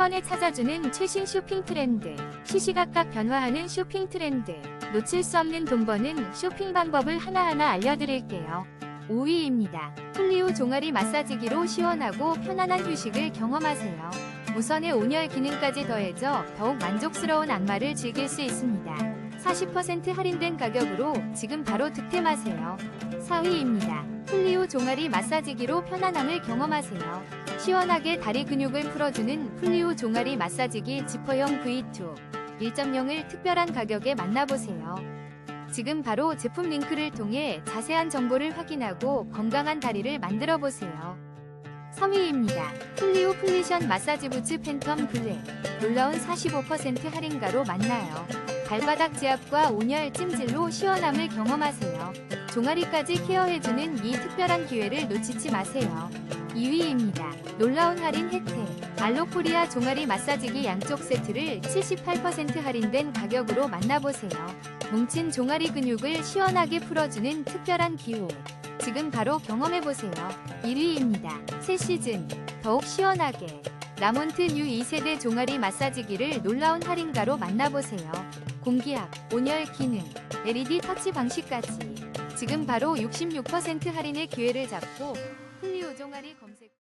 번에 찾아주는 최신 쇼핑 트렌드, 시시각각 변화하는 쇼핑 트렌드, 놓칠 수 없는 돈 버는 쇼핑 방법을 하나하나 알려드릴게요. 5위입니다. 플리오 종아리 마사지기로 시원하고 편안한 휴식을 경험하세요. 무선의 온열 기능까지 더해져 더욱 만족스러운 안마를 즐길 수 있습니다. 40% 할인된 가격으로 지금 바로 득템하세요. 4위입니다. 종아리 마사지기로 편안함을 경험하세요. 시원하게 다리 근육을 풀어주는 플리오 종아리 마사지기 지퍼형 V2 1.0을 특별한 가격에 만나보세요. 지금 바로 제품 링크를 통해 자세한 정보를 확인하고 건강한 다리를 만들어 보세요. 3위입니다. 플리오 플리션 마사지 부츠 팬텀 블랙 놀라운 45% 할인가로 만나요. 발바닥 지압과 온열 찜질로 시원함을 경험하세요. 종아리까지 케어해주는 이 특별한 기회를 놓치지 마세요. 2위입니다. 놀라운 할인 혜택. 알로코리아 종아리 마사지기 양쪽 세트를 78% 할인된 가격으로 만나보세요. 뭉친 종아리 근육을 시원하게 풀어주는 특별한 기회. 지금 바로 경험해보세요. 1위입니다. 새 시즌. 더욱 시원하게. 라몬트 뉴 2세대 종아리 마사지기를 놀라운 할인가로 만나보세요. 공기압, 온열 기능, LED 터치 방식까지. 지금 바로 66% 할인의 기회를 잡고 플리오 종아리 검색